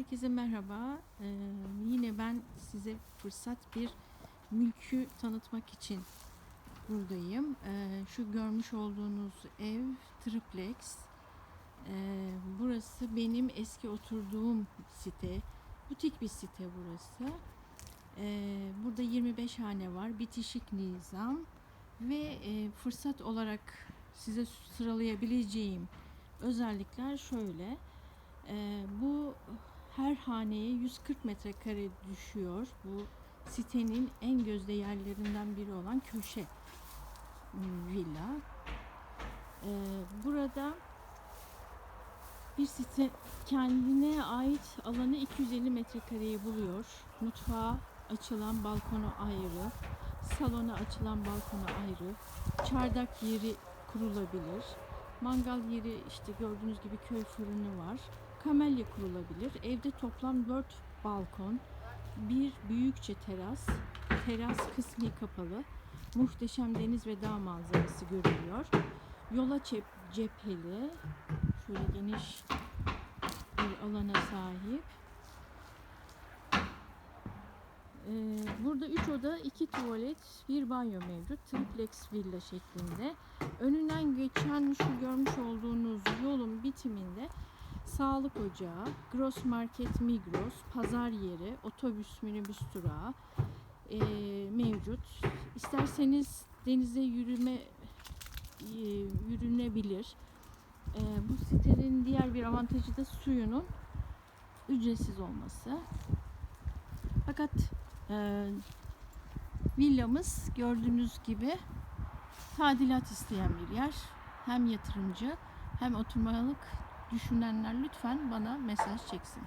Herkese merhaba. Ee, yine ben size fırsat bir mülkü tanıtmak için buradayım. Ee, şu görmüş olduğunuz ev triplex. Ee, burası benim eski oturduğum site. Butik bir site burası. Ee, burada 25 hane var. Bitişik nizam ve e, fırsat olarak size sıralayabileceğim özellikler şöyle. Ee, bu haneye 140 metrekare düşüyor. Bu sitenin en gözde yerlerinden biri olan köşe mm, villa. Ee, burada bir site kendine ait alanı 250 metrekareyi buluyor. Mutfağa açılan balkonu ayrı, salona açılan balkonu ayrı, çardak yeri kurulabilir. Mangal yeri işte gördüğünüz gibi köy fırını var. Kamelya kurulabilir. Evde toplam 4 balkon, bir büyükçe teras, teras kısmi kapalı, muhteşem deniz ve dağ manzarası görülüyor. Yola cep- cepheli, şöyle geniş bir alana sahip. Ee, burada 3 oda, 2 tuvalet, bir banyo mevcut. Triplex villa şeklinde. Önünden geçen şu görmüş olduğunuz yolun bitiminde sağlık ocağı, gross market Migros, pazar yeri, otobüs minibüs durağı e, mevcut. İsterseniz denize yürüme e, yürünebilir. E, bu sitenin diğer bir avantajı da suyunun ücretsiz olması. Fakat e, villamız gördüğünüz gibi tadilat isteyen bir yer. Hem yatırımcı hem oturmalık düşünenler lütfen bana mesaj çeksin.